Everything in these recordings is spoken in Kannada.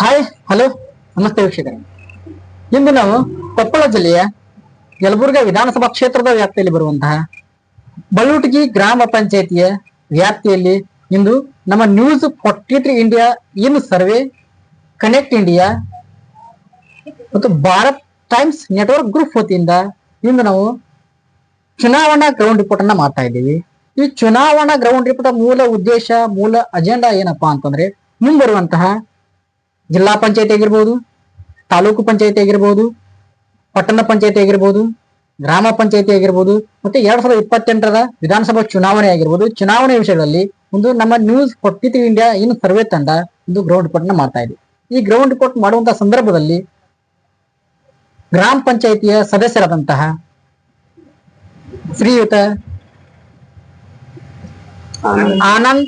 ಹಾಯ್ ಹಲೋ ನಮಸ್ತೆ ವೀಕ್ಷಕರೇ. ಇಂದು ನಾವು ಕೊಪ್ಪಳ ಜಿಲ್ಲೆಯ ಯಲಬುರ್ಗಾ ವಿಧಾನಸಭಾ ಕ್ಷೇತ್ರದ ವ್ಯಾಪ್ತಿಯಲ್ಲಿ ಬರುವಂತಹ ಬಳ್ಳುಟಗಿ ಗ್ರಾಮ ಪಂಚಾಯಿತಿಯ ವ್ಯಾಪ್ತಿಯಲ್ಲಿ ಇಂದು ನಮ್ಮ news forty three India in survey connect India ಮತ್ತು ಭಾರತ್ ಟೈಮ್ಸ್ ನೆಟ್ವರ್ಕ್ ಗ್ರೂಪ್ ವತಿಯಿಂದ ಇಂದು ನಾವು ಚುನಾವಣಾ ಗ್ರೌಂಡ್ ರಿಪೋರ್ಟ್ ಅನ್ನ ಮಾಡ್ತಾ ಇದ್ದೀವಿ. ಈ ಚುನಾವಣಾ ಗ್ರೌಂಡ್ ರಿಪೋರ್ಟ್ ಮೂಲ ಉದ್ದೇಶ, ಮೂಲ ಅಜೆಂಡಾ ಏನಪ್ಪಾ ಅಂತಂದ್ರೆ ಮುಂಬರುವಂತಹ ಜಿಲ್ಲಾ ಪಂಚಾಯತಿ ಆಗಿರ್ಬೋದು, ತಾಲೂಕು ಪಂಚಾಯತಿ ಆಗಿರ್ಬೋದು, ಪಟ್ಟಣ ಪಂಚಾಯತಿ ಆಗಿರ್ಬೋದು, ಗ್ರಾಮ ಪಂಚಾಯತಿ ಆಗಿರ್ಬೋದು, ಮತ್ತೆ ಎರಡ್ ಸಾವಿರದ ಇಪ್ಪತ್ತೆಂಟರ ವಿಧಾನಸಭಾ ಚುನಾವಣೆ ಆಗಿರ್ಬೋದು. ಚುನಾವಣೆ ವಿಷಯದಲ್ಲಿ ಒಂದು ನಮ್ಮ ನ್ಯೂಸ್ ಫಾರ್ಟಿ ಇಂಡಿಯಾ ಏನು ಸರ್ವೆ ತಂಡ ಒಂದು ಗ್ರೌಂಡ್ ರಿಪೋರ್ಟ್ನ ಮಾಡ್ತಾ ಇದೆ. ಈ ಗ್ರೌಂಡ್ ರಿಪೋರ್ಟ್ ಮಾಡುವಂತಹ ಸಂದರ್ಭದಲ್ಲಿ ಗ್ರಾಮ ಪಂಚಾಯತಿಯ ಸದಸ್ಯರಾದಂತಹ ಶ್ರೀಯುತ ಆನಂದ್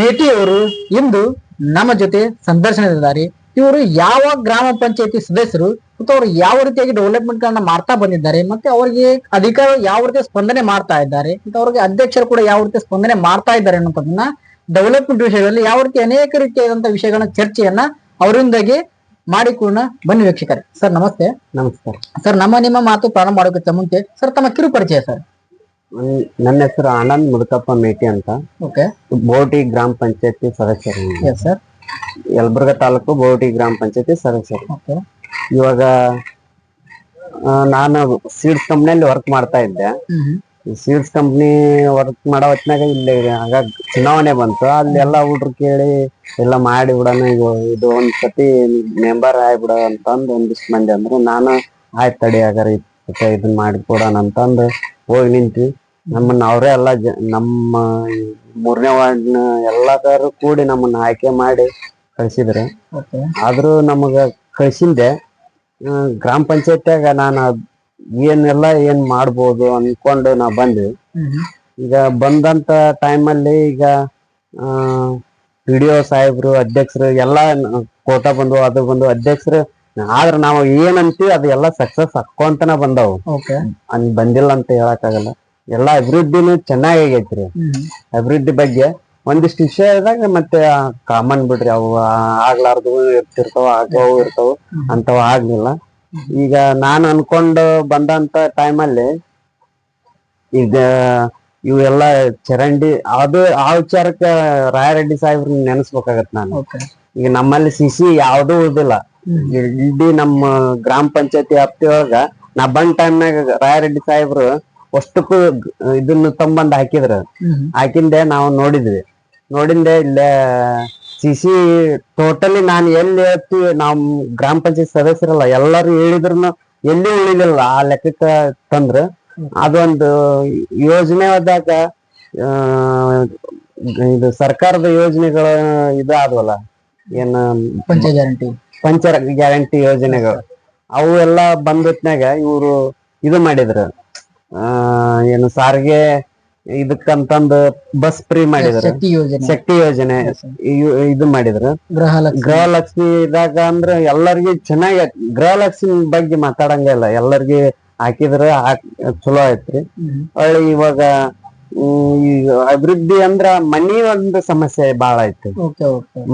ಮೇಟಿ ಅವರು ಇಂದು ನಮ್ಮ ಜೊತೆ ಸಂದರ್ಶನದಿದ್ದಾರೆ ಇವರು ಯಾವ ಗ್ರಾಮ ಪಂಚಾಯತಿ ಸದಸ್ಯರು ಮತ್ತು ಅವರು ಯಾವ ರೀತಿಯಾಗಿ ಡೆವಲಪ್ಮೆಂಟ್ ಗಳನ್ನ ಮಾಡ್ತಾ ಬಂದಿದ್ದಾರೆ ಮತ್ತೆ ಅವರಿಗೆ ಅಧಿಕಾರ ಯಾವ ರೀತಿ ಸ್ಪಂದನೆ ಮಾಡ್ತಾ ಇದ್ದಾರೆ ಮತ್ತೆ ಅವ್ರಿಗೆ ಅಧ್ಯಕ್ಷರು ಕೂಡ ಯಾವ ರೀತಿ ಸ್ಪಂದನೆ ಮಾಡ್ತಾ ಇದ್ದಾರೆ ಅನ್ನೋದನ್ನ ಡೆವಲಪ್ಮೆಂಟ್ ವಿಷಯಗಳಲ್ಲಿ ಯಾವ ರೀತಿ ಅನೇಕ ರೀತಿಯಾದಂತಹ ವಿಷಯಗಳನ್ನ ಚರ್ಚೆಯನ್ನ ಅವರಿಂದಾಗಿ ಮಾಡಿಕೊಂಡ ಬನ್ನಿ ವೀಕ್ಷಕರೇ. ಸರ್ ನಮಸ್ತೆ. ನಮಸ್ಕಾರ. ಸರ್ ನಮ್ಮ ನಿಮ್ಮ ಮಾತು ಪ್ರಾರಂಭ ಮಾಡೋಕ್ಕಿಂತ ಮುಂಚೆ ಸರ್ ತಮ್ಮ ಕಿರು ಪರಿಚಯ ಸರ್. ನನ್ನ ಹೆಸರು ಆನಂದ್ ಮುದುಕಪ್ಪ ಮೇಟಿ ಅಂತ. ಓಕೆ. ಬೋಟಿ ಗ್ರಾಮ ಪಂಚಾಯತಿ ಸದಸ್ಯರು ಎಸ್ ಸರ್ ಯಲಬುರ್ಗಾ ತಾಲೂಕು ಬೋಟಿ ಗ್ರಾಮ ಪಂಚಾಯತಿ ಸದಸ್ಯರು. ಓಕೆ. ಇವಾಗ ಆ, ನಾನು ಸೀಡ್ಸ್ ಕಂಪ್ನಿಯಲ್ಲಿ ವರ್ಕ್ ಮಾಡ್ತಾ ಇದ್ದೆ. ಸೀಡ್ಸ್ ಕಂಪ್ನಿ ವರ್ಕ್ ಮಾಡೋ ಹೊತ್ನಾಗ ಇಲ್ಲಿ ಆಗ ಚುನಾವಣೆ ಬಂತು. ಅಲ್ಲಿ ಎಲ್ಲ ಹುಡ್ರು ಕೇಳಿ ಎಲ್ಲ ಮಾಡಿ ಬಿಡೋಣ ಇದು ಇದು ಒಂದ್ ಸತಿ ಮೆಂಬರ್ ಆಗ್ಬಿಡ ಅಂತಂದು ಒಂದಿಷ್ಟು ಮಂದಿ ಅಂದ್ರು. ನಾನು ಆಯ್ತು ತಡಿ ಹಾಗಾರ ಇದ್- ಇದನ್ನ ಮಾಡಿ ಕೊಡೋಣ ಅಂತಂದು ಹೋಗಿ ನಿಂತ್ವಿ ನಮ್ಮನ್ನ ಅವರೇ ಎಲ್ಲ ಜ- ನಮ್ಮ ಮೂರನೇ ವಾರ್ಡ್ನ ಎಲ್ಲಾರು ಕೂಡಿ ನಮ್ಮನ್ನ ಆಯ್ಕೆ ಮಾಡಿ ಕಳ್ಸಿದ್ರು. ಆದ್ರೂ ನಮಗ ಕಳ್ಸಿಂದೆ ಗ್ರಾಮ ಪಂಚಾಯತ್ಯಾಗ ನಾನು ಏನೆಲ್ಲ ಏನ್ ಮಾಡ್ಬೋದು ಅನ್ಕೊಂಡು ನಾ ಬಂದ್ವಿ. ಈಗ ಬಂದಂತ ಟೈಮಲ್ಲಿ ಈಗ ಪಿ ಡಿ ಒ ಸಾಹೇಬ್ರು ಅಧ್ಯಕ್ಷರು ಎಲ್ಲಾ ಕೋಟ ಬಂದು ಅದು ಬಂದು ಅಧ್ಯಕ್ಷರು ಆದ್ರ ನಾವು ಏನಂತೀವಿ ಅದೆಲ್ಲ ಸಕ್ಸಸ್ ಅಕ್ಕೊಂತನ ಬಂದವು. ಅನ್ ಬಂದಿಲ್ಲ ಅಂತ ಹೇಳಕ್ಕಾಗಲ್ಲ. ಎಲ್ಲಾ ಅಭಿವೃದ್ಧಿನು ಚೆನ್ನಾಗಿ ಆಗೈತ್ರಿ. ಅಭಿವೃದ್ಧಿ ಬಗ್ಗೆ ಒಂದಿಷ್ಟು ವಿಷಯದಾಗ ಮತ್ತೆ ಕಾಮನ್ ಬಿಡ್ರಿ ಅವು ಆಗ್ಲಾರ್ದು ಇರ್ತಿರ್ತಾವ ಆಗವು ಇರ್ತಾವ ಅಂತವ ಆಗ್ಲಿಲ್ಲ. ಈಗ ನಾನು ಅನ್ಕೊಂಡು ಬಂದಂತ ಟೈಮ್ ಅಲ್ಲಿ ಈಗ ಇವೆಲ್ಲ ಚರಂಡಿ ಅದು ಆ ವಿಚಾರಕ್ಕೆ ರಾಯರೆಡ್ಡಿ ಸಾಹೇಬ್ರ ನೆನೆಸ್ಬೇಕಾಗತ್ ನಾನು. ಈಗ ನಮ್ಮಲ್ಲಿ ಸಿಸಿ ಯಾವ್ದೂ ಉಳ್ದಿಲ್ಲ ಇಡೀ ನಮ್ಮ ಗ್ರಾಮ ಪಂಚಾಯತಿ ವ್ಯಾಪ್ತಿಯೊಳಗ ನಾ ಬಂದ್ ಟೈಮ್ನಾಗ ರಾಯರೆಡ್ಡಿ ಸಾಹೇಬ್ರು ಅಷ್ಟಕ್ಕೂ ಇದನ್ನ ತಂಬಂದ್ ಹಾಕಿದ್ರ. ಹಾಕಿಂದೆ ನಾವು ನೋಡಿದ್ವಿ. ನೋಡಿಂದೆ ಇಲ್ಲೇ ಸಿಸಿ ಟೋಟಲಿ ನಾನು ಎಲ್ಲಿ ಹೇಳ್ತೀವಿ ನಮ್ ಗ್ರಾಮ ಪಂಚಾಯತ್ ಸದಸ್ಯರಲ್ಲ ಎಲ್ಲರೂ ಹೇಳಿದ್ರು ಎಲ್ಲಿ ಉಳಿಲಿಲ್ಲ ಆ ಲೆಕ್ಕಕ್ಕ ತಂದ್ರ. ಅದೊಂದು ಯೋಜನೆ ಆದಾಗ ಆ, ಇದು ಸರ್ಕಾರದ ಯೋಜನೆಗಳ ಇದು ಆದ್ವಲ್ಲ. ಏನ ಪಂಚಾಯತ್ ಗ್ಯಾರಂಟಿ ಪಂಚರ ಗ್ಯಾರಂಟಿ ಯೋಜನೆಗಳು. ಅವು ಎಲ್ಲ ಬಂದತ್ನಾಗ ಇವರು ಇದು ಮಾಡಿದ್ರು. ಏನು ಸಾರಿಗೆ ಇದಕ್ಕಂತಂದು ಬಸ್ ಫ್ರೀ ಮಾಡಿದ್ರು. ಶಕ್ತಿ ಯೋಜನೆ. ಇದು ಮಾಡಿದ್ರು. ಗೃಹಲಕ್ಷ್ಮಿ. ಇದಾಗ ಅಂದ್ರೆ ಎಲ್ಲರಿಗೂ ಚೆನ್ನಾಗಿ ಗೃಹಲಕ್ಷ್ಮಿ ಬಗ್ಗೆ ಮಾತಾಡಂಗೆ ಇಲ್ಲ ಎಲ್ಲರಿಗೂ ಹಾಕಿದ್ರ ಹಾಕ್ ಚಲೋ ಐತ್ರಿ. ಹೊಳ್ಳಿ ಇವಾಗ ಹ್ಮ್, ಈ ಅಭಿವೃದ್ಧಿ ಅಂದ್ರ ಮನಿ ಒಂದು ಸಮಸ್ಯೆ ಬಾಳ ಐತಿ.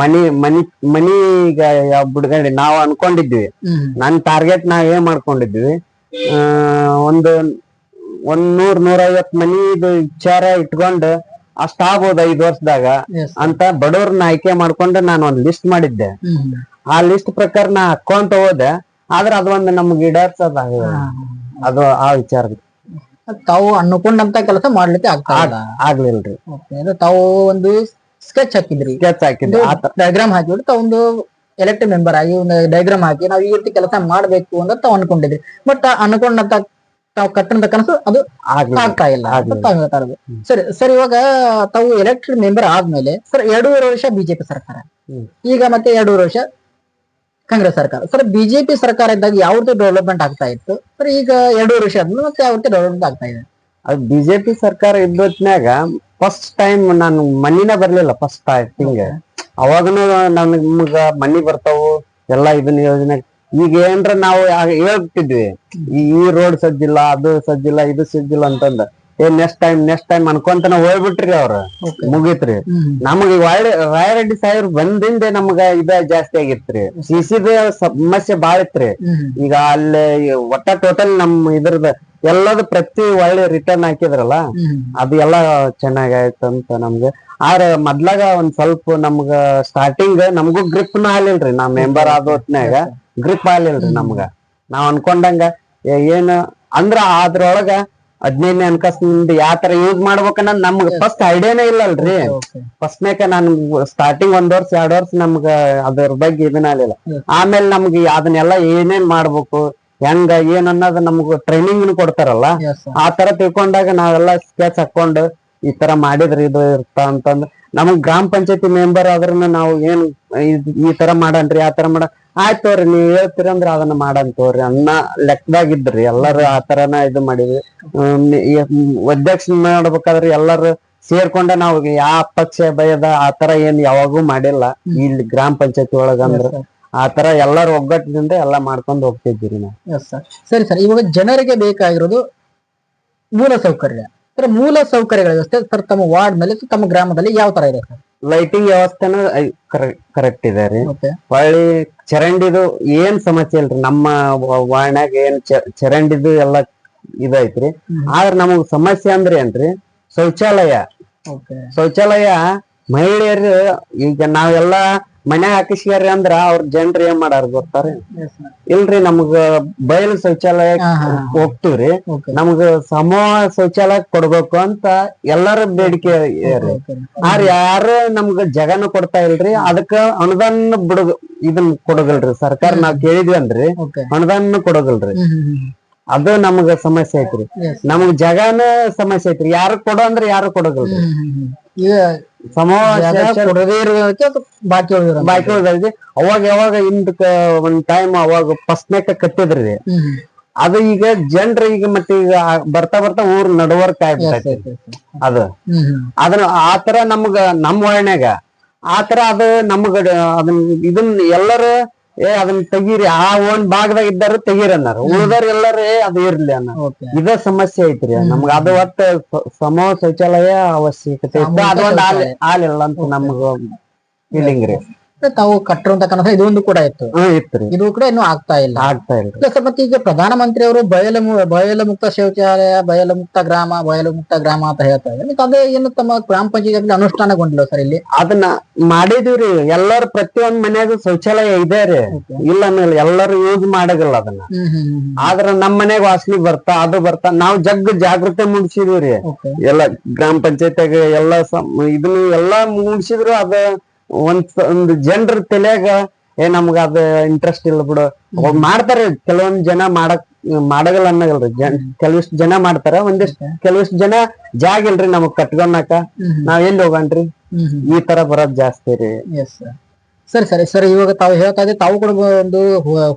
ಮನಿ ಮನಿ ಮನಿ ಈಗ ಯಾವ ಬಿಡ್ಗಡೆ ನಾವು ಅನ್ಕೊಂಡಿದ್ವಿ. ನನ್ ಟಾರ್ಗೆಟ್ ನಾವ್ ಏನ್ ಮಾಡ್ಕೊಂಡಿದ್ವಿ? ಆ ಒಂದು ಒಂದ್ ನೂರ್ ನೂರೈವತ್ ಮನಿ ಇದು ವಿಚಾರ ಇಟ್ಕೊಂಡು ಅಷ್ಟ ಆಗ್ಬೋದು ಐದ್ ವರ್ಷದಾಗ ಅಂತ ಬಡವ್ರನ್ನ ಆಯ್ಕೆ ಮಾಡ್ಕೊಂಡು ನಾನು ಒಂದ್ ಲಿಸ್ಟ್ ಮಾಡಿದ್ದೆ. ಆ ಲಿಸ್ಟ್ ಪ್ರಕಾರ ನಾ ಹಾಕೊಂತ ಹೋದೆ ಆದ್ರ ಅದೊಂದು ನಮ್ಗೆ ಈಡೇರ್ಸದ. ಅದು ಆ ವಿಚಾರ ತಾವು ಅನ್ಕೊಂಡಂತ ಕೆಲಸ ಮಾಡ್ಲಿಕ್ಕೆ ಆಗ್ತಾ ಇಲ್ಲ. ಆಗ್ಲಿಲ್ರಿ. ತಾವು ಒಂದು ಸ್ಕೆಚ್ ಹಾಕಿದ್ರಿ. ಸ್ಕೆಚ್ ಹಾಕಿದ್ರಿ. ಆ ಡಯಾಗ್ರಾಮ್ ಹಾಕಿಬಿಟ್ಟು ತಾವು ಒಂದು ಎಲೆಕ್ಟೆಡ್ ಮೆಂಬರ್ ಆಗಿ ಒಂದು ಡಯಾಗ್ರಾಮ್ ಹಾಕಿ ನಾವು ಈ ರೀತಿ ಕೆಲಸ ಮಾಡ್ಬೇಕು ಅಂತ ತಾವು ಅನ್ಕೊಂಡಿದ್ರಿ. ಬಟ್ ಅನ್ಕೊಂಡಂತ ತಾವು ಕಟ್ಟಂತ ಕನಸು ಅದು ಆಗ್ತಾ ಇಲ್ಲ ಹೇಳ್ತಾ ಇರೋದು. ಸರಿ ಸರ್ ಇವಾಗ ತಾವು ಎಲೆಕ್ಟೆಡ್ ಮೆಂಬರ್ ಆದ್ಮೇಲೆ ಸರ್ ಎರಡೂವರೆ ವರ್ಷ ಬಿಜೆಪಿ ಸರ್ಕಾರ. ಈಗ ಮತ್ತೆ ಎರಡೂವರೆ ವರ್ಷ ಕಾಂಗ್ರೆಸ್ ಸರ್ಕಾರ. ಸರ್ ಬಿಜೆಪಿ ಸರ್ಕಾರ ಇದ್ದಾಗ ಯಾವ್ದು ಡೆವಲಪ್ಮೆಂಟ್ ಆಗ್ತಾ ಇತ್ತು? ಸರ್, ಈಗ ಎರಡೂವರೆ ವರ್ಷ ಆದ್ಮೇಲೆ ಮತ್ತೆ ಯಾವ ರೀತಿ ಡೆವಲಪ್ಮೆಂಟ್ ಆಗ್ತಾ ಇದೆ. ಅದು ಬಿಜೆಪಿ ಸರ್ಕಾರ ಇದ್ದೊತ್ನ್ಯಾಗ ಫಸ್ಟ್ ಟೈಮ್ ನಾನು ಮನಿನೇ ಬರ್ಲಿಲ್ಲ ಫಸ್ಟ್ ಸ್ಟಾರ್ಟಿಂಗ್ ಅವಾಗನು ನಮ್ಗ ಮನಿ ಬರ್ತಾವು, ಎಲ್ಲಾ ಇದನ್ನ ಯೋಜನೆ. ಈಗ ಏನ್ರ ನಾವು ಹೇಳ್ಬಿಟ್ಟಿದ್ವಿ ಈ ರೋಡ್ ಸಜ್ಜಿಲ್ಲ, ಅದು ಸಜ್ಜಿಲ್ಲ, ಇದು ಸಜ್ಜಿಲ್ಲ ಅಂತಂದ. ಏ ನೆಕ್ಸ್ಟ್ ಟೈಮ್ ನೆಕ್ಸ್ಟ್ ಟೈಮ್ ಅನ್ಕೊಂತನ ಹೋಗ್ಬಿಟ್ರಿ ಅವ್ರ. ಮುಗಿತ್ರಿ. ನಮಗ ರಾಯರೆಡ್ಡಿ ಸಾಹೇಬ್ರು ಬಂದಿಂದ ನಮಗ ಇದ ಜಾಸ್ತಿ ಆಗಿತ್ರಿ. ಸಿಸಿದ ಸಮಸ್ಯೆ ಬಾಳ ಇತ್ರಿ. ಈಗ ಅಲ್ಲಿ ಒಟ್ಟ ಟೋಟಲ್ ನಮ್ ಇದ್ರದ ಎಲ್ಲದ ಪ್ರತಿ ಒಳ್ಳೆ ರಿಟರ್ನ್ ಹಾಕಿದ್ರಲ್ಲ ಅದು ಎಲ್ಲ ಚೆನ್ನಾಗಾಯ್ತು ಅಂತ ನಮ್ಗೆ. ಆದ್ರೆ ಮೊದ್ಲಾಗ ಒಂದ್ ಸ್ವಲ್ಪ ನಮ್ಗ ಸ್ಟಾರ್ಟಿಂಗ್ ನಮಗೂ ಗ್ರಿಪ್ನ ಆಲಿಲ್ರಿ ನಾ ಮೆಂಬರ್ ಆದ ಹೊತ್ನ್ಯಾಗ ಗ್ರಿಪ್ ಆಲಿಲ್ರಿ ನಮ್ಗ. ನಾವ್ ಅನ್ಕೊಂಡಂಗ ಏನ್ ಅಂದ್ರ ಅದ್ರೊಳಗ ಹದಿನೈದನೇ ಅನ್ಕಸ್ನಿಂದ ಯಾವ ತರ ಯೂಸ್ ಮಾಡ್ಬೇಕನ್ನ ನಮ್ಗ ಫಸ್ಟ್ ಐಡಿಯಾನೇ ಇಲ್ಲಲ್ರಿ. ಅಲ್ರಿ ಫಸ್ಟ್ ಮೇಕ ನಾನು ಸ್ಟಾರ್ಟಿಂಗ್ ಒಂದ್ ವರ್ಷ ಎರಡ್ ವರ್ಷ ನಮ್ಗ ಅದ್ರ ಬಗ್ಗೆ ಇದನ್ನ ಆಗ್ಲಿಲ್ಲ. ಆಮೇಲೆ ನಮ್ಗೆ ಅದನ್ನೆಲ್ಲ ಏನೇನ್ ಮಾಡ್ಬೇಕು ಹೆಂಗ ಏನ್ ಅನ್ನೋದು ನಮ್ಗ ಟ್ರೈನಿಂಗ್ ಕೊಡ್ತಾರಲ್ಲ? ಆ ತರ ತಿಳ್ಕೊಂಡಾಗ ನಾವೆಲ್ಲ ಸ್ಕೆಚ್ ಹಾಕೊಂಡು ಈ ತರ ಮಾಡಿದ್ರೆ ಇದು ಇರ್ತ ಅಂತಂದ್ರ ನಮಗ್ ಗ್ರಾಮ ಪಂಚಾಯತಿ ಮೆಂಬರ್ ಆದ್ರನ್ನ ನಾವು ಏನ್ ಈ ತರ ಮಾಡನ್ರಿ ಆ ತರ ಮಾಡ ಆಯ್ತ್ ತೋರಿ ನೀವ್ ಹೇಳ್ತೀರಿ ಅಂದ್ರ ಅದನ್ನ ಮಾಡನ್ ತೋರಿ ಅನ್ನ ಲೆಕ್ಕದಾಗಿದ್ರಿ ಎಲ್ಲಾರು ಆ ತರನ ಇದು ಮಾಡಿದ್ವಿ. ಅಧ್ಯಕ್ಷ ಮಾಡ್ಬೇಕಾದ್ರೆ ಎಲ್ಲಾರು ಸೇರ್ಕೊಂಡ ನಾವು ಯಾವ ಪಕ್ಷ ಭಯದ ಆ ತರ ಏನ್ ಯಾವಾಗೂ ಮಾಡಿಲ್ಲ ಇಲ್ಲಿ ಗ್ರಾಮ ಪಂಚಾಯತಿ ಒಳಗಂದ್ರ ಆ ತರ ಎಲ್ಲಾರು ಒಗ್ಗಟ್ಟಿನಿಂದ ಎಲ್ಲಾ ಮಾಡ್ಕೊಂಡು ಹೋಗ್ತಿದ್ದೀರಿ ನಾವು. ಸರಿ ಸರ್ ಇವಾಗ ಜನರಿಗೆ ಬೇಕಾಗಿರೋದು ಮೂಲ ಸೌಕರ್ಯ. ಸರ್ ಮೂಲ ಸೌಕರ್ಯಗಳ ವ್ಯವಸ್ಥೆ ಸರ್ ತಮ್ಮ ವಾರ್ಡ್ನಲ್ಲಿ ತಮ್ಮ ಗ್ರಾಮದಲ್ಲಿ ಯಾವ ತರ ಇದೆ ಸರ್ ಲೈಟಿಂಗ್ ವ್ಯವಸ್ಥೆನ ಕರೆಕ್ಟ್ ಇದೆ ರೀ. ಓಕೆ ಹೊಳ್ಳಿ ಚರಂಡಿದು ಏನ್ ಸಮಸ್ಯೆ ಇಲ್ರಿ? ನಮ್ಮ ವಾರ್ಡ್ನಾಗ ಏನ್ ಚ- ಚರಂಡಿದು ಎಲ್ಲಾ ಇದೈತ್ರಿ. ಆದ್ರ ನಮಗ್ ಸಮಸ್ಯೆ ಅಂದ್ರೆ ಏನ್ರಿ? ಶೌಚಾಲಯ. ಓಕೆ ಶೌಚಾಲಯ ಮಹಿಳೆಯರು ಈಗ ನಾವೆಲ್ಲಾ ಮನೆ ಹಾಕಿಸ್ಯಾರ ಅಂದ್ರ ಅವ್ರ ಜನ್ರು ಏನ್ ಮಾಡಾರ ಗೊತ್ತಾರ? ಇಲ್ರಿ ನಮಗ ಬಯಲು ಶೌಚಾಲಯ ಹೋಗ್ತಿವ್ರಿ. ನಮಗ ಸಮೂಹ ಶೌಚಾಲಯ ಕೊಡ್ಬೇಕು ಅಂತ ಎಲ್ಲಾರ ಬೇಡಿಕೆ ಆರ್ ಯಾರು ನಮ್ಗ ಜಗನ ಕೊಡ್ತಾ ಇಲ್ರಿ ಅದಕ್ಕ ಅನುದಾನ ಬಿಡುಗ ಇದನ್ ಕೊಡಗಲ್ರಿ ಸರ್ಕಾರ ನಾವ್ ಕೇಳಿದ್ವಿ ಅಂದ್ರಿ ಅನುದಾನ ಕೊಡಗಲ್ರಿ ಅದು ನಮಗ ಸಮಸ್ಯೆ ಐತ್ರಿ. ನಮಗ್ ಜಗನ ಸಮಸ್ಯೆ ಐತ್ರಿ. ಯಾರು ಕೊಡೋ ಅಂದ್ರ ಯಾರು ಕೊಡಗಲ್ರಿ ಕೊಡದೇ ಇರೋದಕ್ಕೆ ಅದು ಬಾಕಿ ಉಳಿದಿರೋ ಬಾಕಿ ಉಳ್ದೈತಿ ಅವಾಗ ಯಾವಾಗ ಹಿಂದಕ್ಕ ಒಂದ್ ಟೈಮ್ ಅವಾಗ ಫಸ್ಟ್ನೇಕ ಕಟ್ಟಿದ್ರಿ. ಅದು ಈಗ ಜನರ ಈಗ ಮತ್ತೆ ಈಗ ಬರ್ತಾ ಬರ್ತಾ ಊರ್ ನಡವರ್ಕ್ ಆಗ್ಬಿಟ್ಟೈತಿ ಅದು. ಅದನ್ನ ಆತರ ನಮ್ಗ ನಮ್ ವರ್ಣ್ಯಾಗ ಆತರ ಅದು ನಮ್ಗ ಅದನ್ನ ಇದನ್ನ ಎಲ್ಲರೂ ಏ ಅದನ್ನ ತೆಗೀರಿ. ಆ ಒಂದ್ ಭಾಗದಾಗ ಇದ್ದಾರ ತೆಗೀರಿ ಅನ್ನಾರ. ಉಳ್ದಾರ ಎಲ್ಲಾರು ಏ ಅದು ಇರ್ಲಿ ಅನ್ನ. ಇದ ಸಮಸ್ಯೆ ಐತ್ರಿ. ನಮ್ಗ ಅದು ಒಟ್ಟ ಸಮ ಶೌಚಾಲಯ ಅವಶ್ಯಕತೆ ಇತ್ತು. ಅದೊಂದ್. ಆಲಿಲ್ಲ ಅಂತ ನಮ್ಗ ಫೀಲಿಂಗ್ ರೀ. ತಾವು ಕಟ್ಟಿರುವಂತ ಕನಸು ಇದೊಂದು ಕೂಡ ಇತ್ತು. ಇದು ಕೂಡ ಇನ್ನು ಆಗ್ತಾ ಇಲ್ಲ. ಆಗ್ತಾ ಇಲ್ಲ. ಸರ್ ಮತ್ತೆ ಈಗ ಪ್ರಧಾನಮಂತ್ರಿ ಅವರು ಬಯಲು ಬಯಲು ಮುಕ್ತ ಶೌಚಾಲಯ ಬಯಲು ಮುಕ್ತ ಗ್ರಾಮ ಬಯಲು ಮುಕ್ತ ಗ್ರಾಮ ಅಂತ ಹೇಳ್ತಾ ಇದ್ದಾರೆ. ಮತ್ತೆ ಅದೇ ಏನು ತಮ್ಮ ಗ್ರಾಮ ಪಂಚಾಯತ್ ಅನುಷ್ಠಾನಗೊಂಡಿಲ್ಲ ಸರ್ ಇಲ್ಲಿ? ಅದನ್ನ ಮಾಡಿದೀವ್ರಿ ಎಲ್ಲಾರು ಪ್ರತಿಯೊಂದ್ ಮನ್ಯಾಗ ಶೌಚಾಲಯ ಇದೆ ರೀ. ಇಲ್ಲ ಅನ್ನಲ್ಲ ಎಲ್ಲರೂ ಯೂಸ್ ಮಾಡಗಲ್ಲ ಅದನ್ನ. ಆದ್ರೆ ಹ್ಮ್ ಹ್ಮ್ ಆದ್ರ ನಮ್ ಮನೆಗ್ ವಾಸನಿ ಬರ್ತಾ ಅದು ಬರ್ತಾ ನಾವು ಜಗ್ ಜಾಗೃತಿ ಮೂಡಿಸಿದೀವ್ರಿ ಎಲ್ಲ ಗ್ರಾಮ ಪಂಚಾಯತ್ಯಾಗ ಎಲ್ಲಾ ಇದನ್ನು ಎಲ್ಲಾ ಮೂಡಿಸಿದ್ರು ಅದ ಒಂದ್ ಒಂದ್ ಜನರ ತಲೆಯಾಗ ಏ ನಮ್ಗ ಅದ ಇಂಟ್ರೆಸ್ಟ್ ಇಲ್ಲ ಬಿಡು. ಮಾಡ್ತಾರೆ ಕೆಲವೊಂದ್ ಜನ ಮಾಡಕ್ ಮಾಡಗಲ್ಲ ಅನ್ನಗಲ್ರಿ. ಕೆಲವಿಷ್ಟು ಜನ ಮಾಡ್ತಾರ ಒಂದಿಷ್ಟು ಕೆಲವಿಷ್ಟು ಜನ ಜಾಗ ಇಲ್ರಿ ನಮಗ್ ಕಟ್ಕೊಳಕ ಹ್ಮ್. ನಾವ್ ಎಲ್ಲಿ ಹೋಗನ್ರಿ ಈ ತರ ಬರೋದ್ ಜಾಸ್ತಿ ರೀ. ಎಸ್ ಸರ್ ಸರಿ ಸರಿ ಇವಾಗ ತಾವು ಹೇಳ್ತಾ ತಾವು ಕೂಡ ಒಂದು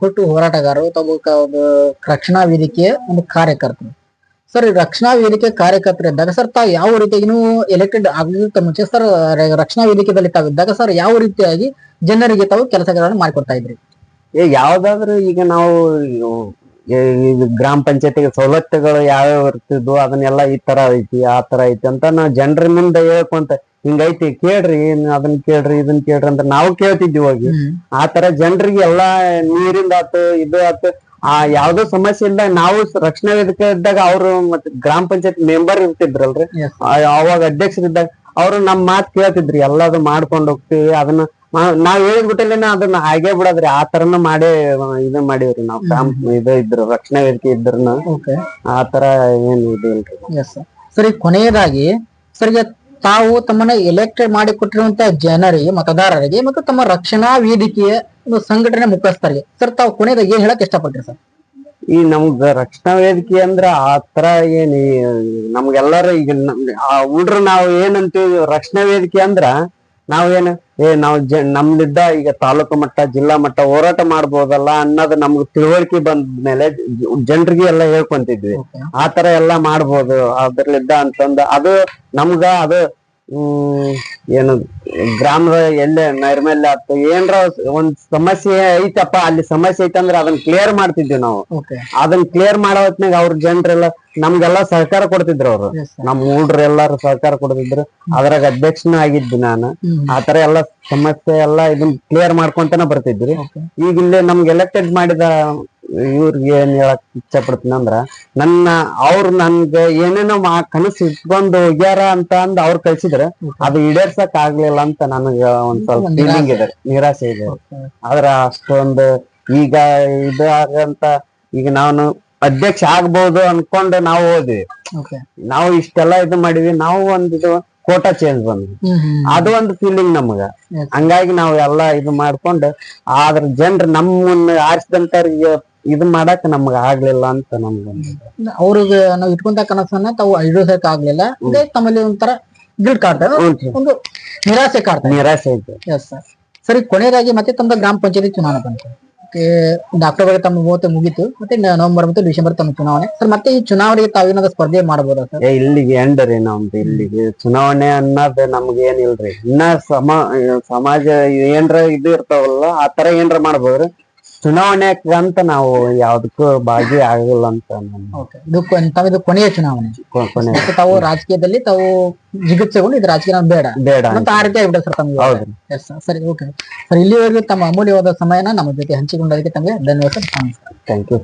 ಹುಟ್ಟು ಹೋರಾಟಗಾರರು ತಾವು ಒಂದು ರಕ್ಷಣಾ ವೇದಿಕೆಯ ಒಂದು ಕಾರ್ಯಕರ್ತರು. ಸರ್ ರಕ್ಷಣಾ ವೇದಿಕೆ ಕಾರ್ಯಕರ್ತರು ಇದ್ದಾಗ ಸರ್ ತಾವು ಯಾವ ರೀತಿಯಾಗಿ ನೀವು ಎಲೆಕ್ಟೆಡ್ ಆಗಲಿಕ್ಕೆ ಮುಂಚೆ ಸರ್ ರಕ್ಷಣಾ ವೇದಿಕೆದಲ್ಲಿ ತಾವಿದ್ದಾಗ ಸರ್ ಯಾವ ರೀತಿಯಾಗಿ ಜನರಿಗೆ ತಾವು ಕೆಲಸಗಳನ್ನು ಮಾಡಿಕೊಡ್ತಾ ಇದ್ರಿ? ಏ ಯಾವ್ದಾದ್ರು ಈಗ ನಾವು ಗ್ರಾಮ ಪಂಚಾಯತಿಗೆ ಸವಲತ್ತುಗಳು ಯಾವ್ಯಾವ ಇರ್ತಿದ್ವು ಅದನ್ನೆಲ್ಲ ಈ ತರ ಐತಿ ಆ ತರ ಐತಿ ಅಂತ ನಾವು ಜನರ ಮುಂದೆ ಹೇಳ್ಕೊಂತ ಹಿಂಗೈತಿ ಕೇಳ್ರಿ ಅದನ್ನ ಕೇಳ್ರಿ ಇದನ್ನ ಕೇಳ್ರಿ ಅಂತ ನಾವು ಕೇಳ್ತಿದ್ವಿ ಹೋಗಿ. ಆ ತರ ಜನರಿಗೆ ಎಲ್ಲಾ ನೀರಿಂದ ಆತು ಇದು ಆತು ಆ ಯಾವ್ದೋ ಸಮಸ್ಯೆ ಇಲ್ಲ ನಾವು ರಕ್ಷಣಾ ವೇದಿಕೆ ಇದ್ದಾಗ ಅವರು ಮತ್ತೆ ಗ್ರಾಮ ಪಂಚಾಯತ್ ಮೆಂಬರ್ ಇರ್ತಿದ್ರಲ್ರಿ. ಅವಾಗ ಅಧ್ಯಕ್ಷರ ಅವಾಗ ಅಧ್ಯಕ್ಷರಿದ್ದಾಗ ಅವ್ರು ನಮ್ ಮಾತ್ ಕೇಳ್ತಿದ್ರಿ ಎಲ್ಲಾದ್ರು ಮಾಡ್ಕೊಂಡು ಹೋಗ್ತಿವಿ ಅದನ್ನ ನಾವ್ ಹೇಳಿದ್ಬಿಟ್ಟಲೇನ ಅದನ್ನ ಹಾಗೆ ಬಿಡದ್ರಿ ಆ ತರನ ಮಾಡಿ ಇದನ್ನ ಮಾಡಿವ್ರಿ ನಾವ್ ಗ್ರಾಮ ಇದು ಇದ್ರು ರಕ್ಷಣಾ ವೇದಿಕೆ ಇದ್ರನ. ಆತರ ಆ ತರ ಏನ್ ಇದು ಇಲ್ರಿ ಸರ್ ಕೊನೆಯದಾಗಿ ಸರ್ ತಾವು ತಮ್ಮನ್ನ ಎಲೆಕ್ಟ್ ಮಾಡಿ ಕೊಟ್ಟಿರುವಂತ ಜನರಿಗೆ, ಮತದಾರರಿಗೆ ಮತ್ತು ತಮ್ಮ ರಕ್ಷಣಾ ವೇದಿಕೆಯ ಒಂದು ಸಂಘಟನೆ ಮುಖಸ್ಥರಿಗೆ ಸರ್, ತಾವು ಕೊನೆಯದಾಗಿ ಏನ್ ಹೇಳಕ್ ಇಷ್ಟಪಟ್ರಿ ಸರ್? ಈ ನಮ್ಗ ರಕ್ಷಣಾ ವೇದಿಕೆ ಅಂದ್ರ ಆ ತರ ಏನ್ ನಮ್ಗೆಲ್ಲಾರು ಈಗ ಆ ಹುಡ್ರು ನಾವು ಏನಂತೀವಿ ರಕ್ಷಣಾ ವೇದಿಕೆ ಅಂದ್ರ ನಾವೇನು? ಏ ನಾವ್ ಜ ನಮ್ಲಿದ್ದ ಈಗ ತಾಲೂಕು ಮಟ್ಟ ಜಿಲ್ಲಾ ಮಟ್ಟ ಹೋರಾಟ ಮಾಡ್ಬೋದಲ್ಲ ಅನ್ನೋದು ನಮ್ಗ್ ತಿಳುವಳಿಕೆ ಬಂದ್ಮೇಲೆ ಜನರಿಗೆ ಎಲ್ಲ ಹೇಳ್ಕೊಂತಿದ್ವಿ. ಆ ತರ ಎಲ್ಲಾ ಮಾಡ್ಬೋದು ಅದ್ರಲ್ಲಿದ್ದ ಅಂತಂದ. ಅದು ನಮ್ಗ ಅದು ಹ್ಮ್ ಏನು ಗ್ರಾಮದ ಎಲ್ಲ ನೈರ್ಮಲ್ಯ ಆತು ಏನ್ರ ಒಂದ್ ಸಮಸ್ಯೆ ಐತಪ್ಪ ಅಲ್ಲಿ ಸಮಸ್ಯೆ ಐತಂದ್ರ ಅದನ್ನ ಕ್ಲಿಯರ್ ಮಾಡ್ತಿದ್ವಿ ನಾವು. ಅದನ್ನ ಕ್ಲಿಯರ್ ಮಾಡೋ ಹೊತ್ನಾಗ ಅವ್ರ ಜನರೆಲ್ಲ ನಮ್ಗೆಲ್ಲ ಸಹಕಾರ ಕೊಡ್ತಿದ್ರು ಅವ್ರು. ನಮ್ ಹುಡ್ರು ಎಲ್ಲಾರು ಸಹಕಾರ ಕೊಡ್ತಿದ್ರು. ಅದ್ರಾಗ ಅಧ್ಯಕ್ಷನ ಆಗಿದ್ವಿ ನಾನು. ಆತರ ಎಲ್ಲಾ ಸಮಸ್ಯೆ ಎಲ್ಲಾ ಇದನ್ನ ಕ್ಲಿಯರ್ ಮಾಡ್ಕೊಂತಾನೆ ಬರ್ತಿದ್ರಿ ಈಗ ಇಲ್ಲಿ ನಮ್ಗೆ ಎಲೆಕ್ಟೆಡ್ ಮಾಡಿದ ಇವ್ರಿಗೆ ಏನ್ ಹೇಳಕ್ ಇಚ್ಛೆ ಪಡ್ತೀನಿ ಅಂದ್ರ ನನ್ನ ಅವ್ರ ನನ್ಗೆ ಏನೇನೋ ಮಾ ಕನಸು ಇಟ್ಕೊಂಡು ಹೋಗ್ಯಾರ ಅಂತ ಅಂದ್ ಅವ್ರು ಕಳ್ಸಿದ್ರ ಅದು ಈಡೇರ್ಸಕ್ ಆಗ್ಲಿಲ್ಲ ಅಂತ ನನಗ ಒಂದ್ ಸ್ವಲ್ಪ ಫೀಲಿಂಗ್. ಇದೆ ನಿರಾಸೆ ಇದೆ. ಆದ್ರ ಅಷ್ಟೊಂದು ಈಗ ಇದು ಆಗಂತ ಈಗ ನಾನು ಅಧ್ಯಕ್ಷ ಆಗ್ಬಹುದು ಅನ್ಕೊಂಡು ನಾವು ಹೋದ್ವಿ. ನಾವು ಇಷ್ಟೆಲ್ಲಾ ಇದು ಮಾಡಿವಿ ನಾವು ಒಂದ್ ಇದು ಕೋಟಾ ಚೇಂಜ್ ಬಂದ್ವಿ. ಅದು ಒಂದು ಫೀಲಿಂಗ್ ನಮಗ. ಹಂಗಾಗಿ ನಾವು ಎಲ್ಲಾ ಇದು ಮಾಡ್ಕೊಂಡು ಆದ್ರ ಜನರು ನಮ್ಮನ್ನ ಆರಿಸಿದಂತವ್ರಿಗೆ ಇದು ಮಾಡಾಕ ನಮ್ಗ ಆಗ್ಲಿಲ್ಲ ಅಂತ ನಮ್ಗ ಅವ್ರಿಗೆ ನಾವ್ ಇಟ್ಕೊಂತ ಕನಸನ್ನ ತಾವು ಐಡೋಸಕ್ ಆಗ್ಲಿಲ್ಲ. ಇದೇ ತಮ್ಮಲ್ಲಿ ಒಂಥರ ಗಿಲ್ಟ್ ಕಾಡ್ತಾರೆ. ಒಂದು ನಿರಾಸೆ ಕಾಡ್ತಾರೆ ನಿರಾಸೆ ಐತೆ ಎಸ್ ಸರ್ ಸರಿ ಕೊನೆಯದಾಗಿ ಮತ್ತೆ ತಮ್ಮ ಗ್ರಾಮ ಪಂಚಾಯತಿ ಚುನಾವಣೆ ಬಂತು. ಡಾಕ್ಟರ್ ಬಗ್ಗೆ ತಮ್ಮ ಮೂವತ್ತು ಮುಗೀತು. ಮತ್ತೆ ನವೆಂಬರ್ ಮತ್ತು ಡಿಸೆಂಬರ್ ತಮ್ಮ ಚುನಾವಣೆ. ಸರ್ ಮತ್ತೆ ಈ ಚುನಾವಣೆಗೆ ತಾವೇನಾದ್ರು ಸ್ಪರ್ಧೆ ಮಾಡಬಹುದಾ ಸರ್ ಇಲ್ಲಿಗೆ ಎಂಡರಿ ನಮ್ದು ಇಲ್ಲಿಗೆ. ಚುನಾವಣೆ ಅನ್ನೋದ್ ನಮ್ಗೆ ಏನಿಲ್ರಿ. ಇನ್ನ ಸಮ ಸಮಾಜ ಏನ್ರ ಇದು ಇರ್ತಾವಲ್ಲ ಆತರ ಏನ್ರ ಮಾಡ್ಬೋದ್ರಿ? ಚುನಾವಣೆ ಅಂತ ನಾವು ಯಾವ್ದಕ್ಕೂ ಭಾಗಿ ಆಗಲ್ಲ ಅಂತ ಓಕೆ ಇದು ಕೊನೆಯ ಚುನಾವಣೆ. ಕೊ- ಕೊನೆ ಮತ್ತೆ ತಾವು ರಾಜಕೀಯದಲ್ಲಿ ತಾವು ಜಿಗುಪ್ಸೆಗೊಂಡು ಇದು ರಾಜಕೀಯ ನಮ್ಗೆ ಬೇಡ. ಬೇಡ ಅಂತ. ಆ ರೀತಿ ಆಗ್ಬಿಟ್ಟೆ ಸರ್ ತಮ್ಗೆ. ಸರಿ ಓಕೆ ಸರ್ ಇಲ್ಲಿವರೆಗೂ ತಮ್ಮ ಅಮೂಲ್ಯವಾದ ಸಮಯನ ನಮ್ಮ ಜೊತೆ ಹಂಚಿಕೊಂಡದಕ್ಕೆ ತಮಗೆ ಧನ್ಯವಾದ ನಮಸ್ಕಾರ. Thank you